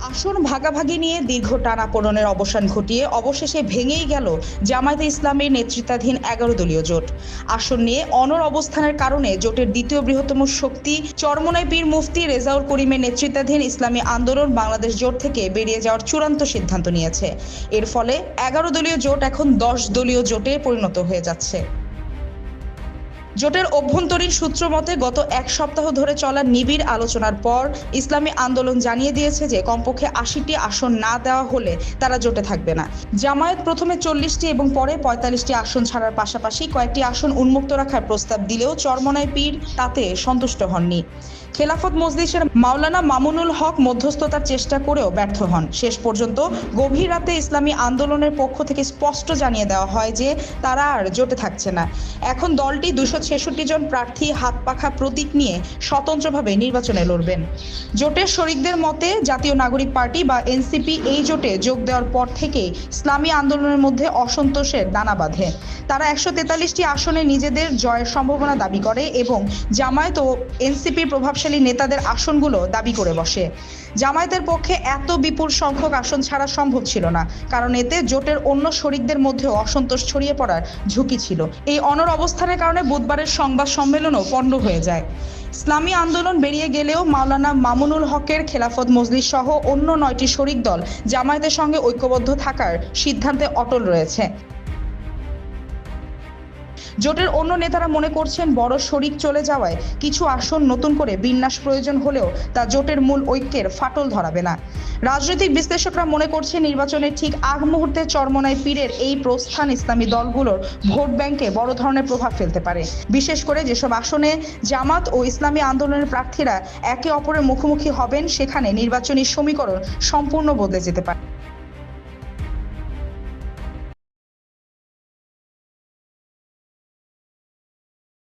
আসন ভাগাভাগি নিয়ে দীর্ঘ টানাপোড়নের অবসান ঘটিয়ে অবশেষে ভেঙেই গেল জামায়াতে ইসলামের নেতৃত্বাধীন এগারো দলীয় জোট। আসন নিয়ে অনর অবস্থানের কারণে জোটের দ্বিতীয় বৃহত্তম শক্তি চরমনাই পীর মুফতি রেজাউল করিমের নেতৃত্বাধীন ইসলামী আন্দোলন বাংলাদেশ জোট থেকে বেরিয়ে যাওয়ার চূড়ান্ত সিদ্ধান্ত নিয়েছে। এর ফলে এগারো দলীয় জোট এখন দশ দলীয় জোটে পরিণত হয়ে যাচ্ছে। জোটের অভ্যন্তরীণ সূত্র মতে, গত এক সপ্তাহ ধরে চলা নিবিড় আলোচনার পর ইসলামী আন্দোলন জানিয়ে দিয়েছে যে, কমপক্ষে আশিটি আসন না দেওয়া হলে তারা জোটে থাকবে না। জামায়াত প্রথমে চল্লিশটি এবং পরে পঁয়তাল্লিশটি আসন ছাড়ার পাশাপাশি কয়েকটি আসন উন্মুক্ত রাখার প্রস্তাব দিলেও চরমনায় পীর তাতে সন্তুষ্ট হননি। খেলাফত মজলিসের মাওলানা মামুনুল হক মধ্যস্থতার চেষ্টা করেও ব্যর্থ হন। শেষ পর্যন্ত গভীর রাতে ইসলামী আন্দোলনের পক্ষ থেকে স্পষ্ট জানিয়ে দেওয়া হয় যে, তারা আর জোটে থাকছে না। এখন দলটি দুশো ছেষট্টি জন প্রার্থী হাত পাখা প্রতীক নিয়ে স্বতন্ত্রভাবে নির্বাচনে লড়বেন। জোটের শরিকদের মতে জাতীয় নাগরিক পার্টি বা এনসিপি এই জোটে যোগ দেওয়ার পর থেকে ইসলামী আন্দোলনের মধ্যে অসন্তোষের দানা বাঁধে। তারা একশো তেতাল্লিশটি আসনে নিজেদের জয়ের সম্ভাবনা দাবি করে এবং জামায়াত ও এনসিপির প্রভাবশালী নেতাদের আসনগুলো দাবি করে বসে। জামায়াতের পক্ষে এত বিপুল সংখ্যক আসন ছাড়া সম্ভব ছিল না, কারণ এতে জোটের অন্য শরিকদের মধ্যেও অসন্তোষ ছড়িয়ে পড়ার ঝুঁকি ছিল। এই অনর অবস্থানের কারণে বুধবারের সংবাদ সম্মেলনও পণ্ড হয়ে যায়। ইসলামী আন্দোলন বেরিয়ে গেলেও মাওলানা মামুনুল হকের খেলাফত মজলিস সহ অন্য নয়টি শরিক দল জামায়াতের সঙ্গে ঐক্যবদ্ধ থাকার সিদ্ধান্তে অটল রয়েছে। জোটের অন্য নেতারা মনে করছেন বড় শরিক চলে যাওয়ায় কিছু আসন নতুন করে বিন্যাস প্রয়োজন হলেও তা জোটের মূল ঐক্যের ফাটল ধরাবে না। রাজনৈতিক বিশ্লেষকরা মনে করছে নির্বাচনের ঠিক আগ মুহূর্তে চরমনায় পীরের এই প্রস্থান ইসলামী দলগুলোর ভোট ব্যাংকে বড় ধরনের প্রভাব ফেলতে পারে। বিশেষ করে যেসব আসনে জামাত ও ইসলামী আন্দোলনের প্রার্থীরা একে অপরের মুখোমুখি হবেন, সেখানে নির্বাচনী সমীকরণ সম্পূর্ণ বদলে যেতে পারে।